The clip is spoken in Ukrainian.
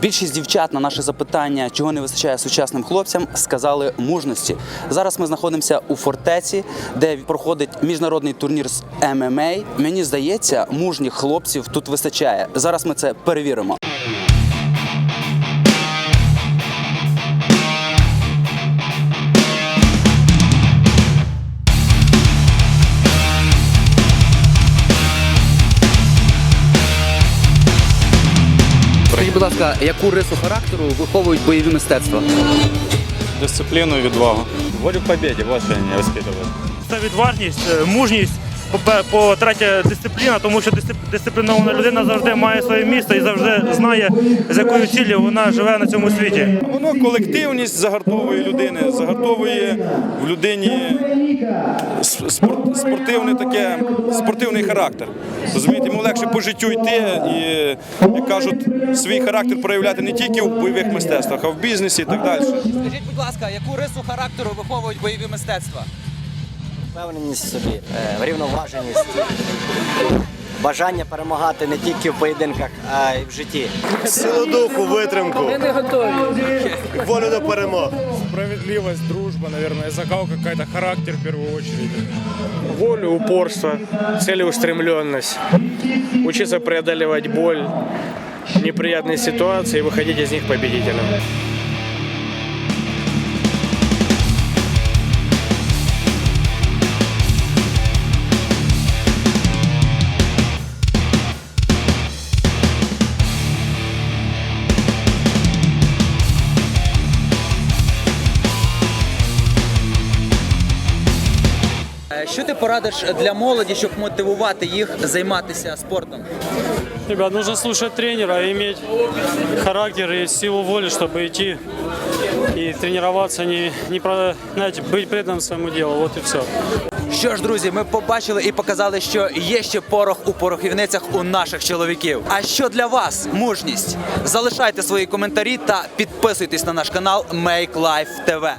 Більшість дівчат на наше запитання, чого не вистачає сучасним хлопцям, сказали мужності. Зараз ми знаходимося у фортеці, де проходить міжнародний турнір з ММА. Мені здається, мужніх хлопців тут вистачає. Зараз ми це перевіримо. Скажіть, будь ласка, яку рису характеру виховують бойові мистецтва? Дисципліну і відвагу. Волю в побіді вот що не воспитывают. Це відважність, е, мужність. По- По-третє, дисципліна, тому що дисцип- дисциплінована людина завжди має своє місце і завжди знає, з якою ціллю вона живе на цьому світі. Воно колективність загартовує людини, загартовує в людині с- спор- спортивне таке, спортивний характер. Розумієте, йому легше по життю йти і, як кажуть, свій характер проявляти не тільки в бойових мистецтвах, а в бізнесі і так далі. Скажіть, будь ласка, яку рису характеру виховують бойові мистецтва? Впевненість в собі, е, врівноваженість, бажання перемагати не тільки в поєдинках, а й в житті. Силу духу, витримку. Ми не готові. Волю до перемог. Справедливость, дружба, наверное, закалка какая-то, характер в первую очередь. Волю, упорство, целеустремленность. Учиться преодолевать боль, неприятные ситуации и выходить из них победителем. Що ти порадиш для молоді, щоб мотивувати їх займатися спортом? Ребят, нужно слушать тренера, иметь характер и силу воли, чтобы идти и тренироваться, не, не про, знаете, быть преданным своему делу. Вот и все. Що ж, друзі, ми побачили і показали, що є ще порох у порохівницях у наших чоловіків. А що для вас мужність? Залишайте свої коментарі та підписуйтесь на наш канал Make Life TV.